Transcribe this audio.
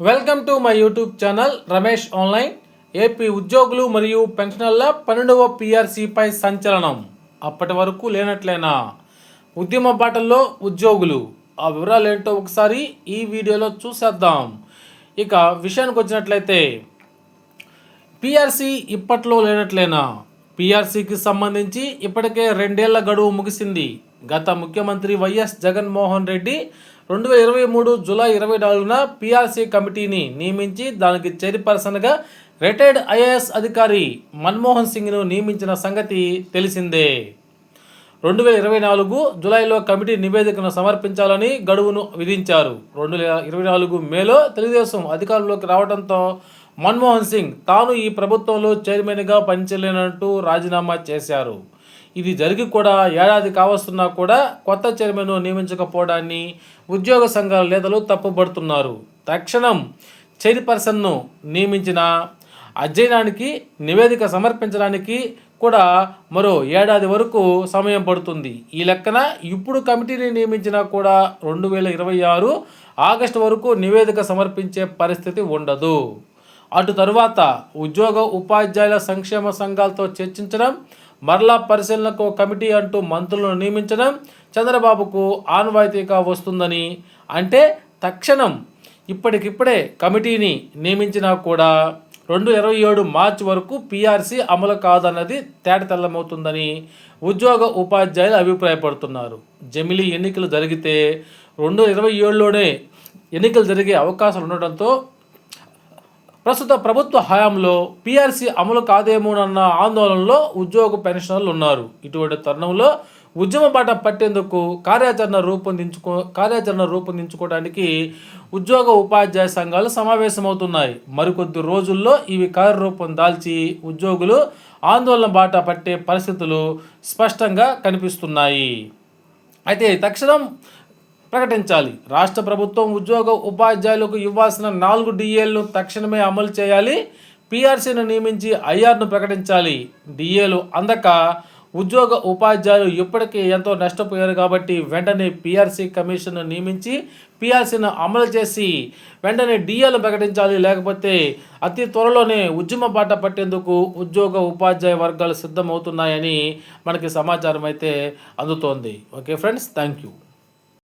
Welcome to my YouTube channel Ramesh online. AP ఉద్యోగులు మరియు పెన్షనర్ల పన్నెండవ పిఆర్సీపై సంచలనం. అప్పటి వరకు లేనట్లేనా? ఉద్యమ బాటల్లో ఉద్యోగులు. ఆ వివరాలు ఏంటో ఒకసారి ఈ వీడియోలో చూసేద్దాం. ఇక విషయానికి వచ్చినట్లయితే పిఆర్సీ ఇప్పట్లో లేనట్లేనా? పిఆర్సీకి సంబంధించి ఇప్పటికే రెండేళ్ళ గడువు ముగిసింది. గత ముఖ్యమంత్రి వైఎస్ జగన్మోహన్ రెడ్డి రెండు వేల ఇరవై మూడు జూలై ఇరవై నాలుగున పిఆర్సీ కమిటీని నియమించి దానికి చైర్పర్సన్గా రిటైర్డ్ ఐఏఎస్ అధికారి మన్మోహన్ సింగ్ను నియమించిన సంగతి తెలిసిందే. రెండు వేల ఇరవై నాలుగు జూలైలో కమిటీ నివేదికను సమర్పించాలని గడువును విధించారు. రెండు వేల ఇరవై నాలుగు మేలో తెలుగుదేశం అధికారంలోకి రావడంతో మన్మోహన్ సింగ్ తాను ఈ ప్రభుత్వంలో చైర్మన్గా పనిచేయలేనంటూ రాజీనామా చేశారు. ఇది జరిగి కూడా ఏడాది కావస్తున్నా కూడా కొత్త చైర్మన్ నియమించకపోవడాన్ని ఉద్యోగ సంఘాల నేతలు తప్పుపడుతున్నారు తక్షణం చైర్పర్సన్ను నియమించిన అధ్యయనానికి నివేదిక సమర్పించడానికి కూడా మరో ఏడాది వరకు సమయం పడుతుంది. ఈ లెక్కన ఇప్పుడు కమిటీని నియమించినా కూడా రెండు వేల ఇరవై ఆరు ఆగస్టు వరకు నివేదిక సమర్పించే పరిస్థితి ఉండదు. అటు తరువాత ఉద్యోగ ఉపాధ్యాయుల సంక్షేమ సంఘాలతో చర్చించడం మరలా పరిశీలనకు కమిటీ అంటూ మంత్రులను నియమించడం చంద్రబాబుకు ఆన్వాయితీగా వస్తుందని అంటే తక్షణం ఇప్పటికిప్పుడే కమిటీని నియమించినా కూడా రెండు ఇరవై ఏడు మార్చి వరకు పీఆర్సీ అమలు కాదన్నది తేటతెల్లమవుతుందని ఉద్యోగ ఉపాధ్యాయులు అభిప్రాయపడుతున్నారు. జమిలీ ఎన్నికలు జరిగితే రెండు ఇరవై ఏడులోనే ఎన్నికలు జరిగే అవకాశాలు ఉండటంతో ప్రస్తుత ప్రభుత్వ హయాంలో పీఆర్సీ అమలు కాదేమోనన్న ఆందోళనలో ఉద్యోగ పెన్షనర్లు ఉన్నారు. ఇటువంటి తరుణంలో ఉద్యమ బాట పట్టేందుకు కార్యాచరణ రూపొందించుకో కార్యాచరణ రూపొందించుకోవడానికి ఉద్యోగ ఉపాధ్యాయ సంఘాలు సమావేశమవుతున్నాయి. మరికొద్ది రోజుల్లో ఇవి కార్యరూపం దాల్చి ఉద్యోగులు ఆందోళన బాట పట్టే పరిస్థితులు స్పష్టంగా కనిపిస్తున్నాయి. అయితే తక్షణం ప్రకటించాలి. రాష్ట్ర ప్రభుత్వం ఉద్యోగ ఉపాధ్యాయులకు ఇవ్వాల్సిన నాలుగు డిఏలను తక్షణమే అమలు చేయాలి. పీఆర్సీని నియమించి ఐఆర్ను ప్రకటించాలి. డిఏలు అందక ఉద్యోగ ఉపాధ్యాయులు ఇప్పటికీ ఎంతో నష్టపోయారు కాబట్టి వెంటనే పీఆర్సీ కమిషన్ నియమించి పీఆర్సీని అమలు చేసి వెంటనే డిఏలు ప్రకటించాలి. లేకపోతే అతి త్వరలోనే ఉద్యమ బాట పట్టేందుకు ఉద్యోగ ఉపాధ్యాయ వర్గాలు సిద్ధమవుతున్నాయని మనకి సమాచారం అయితే అందుతోంది. Okay friends thank you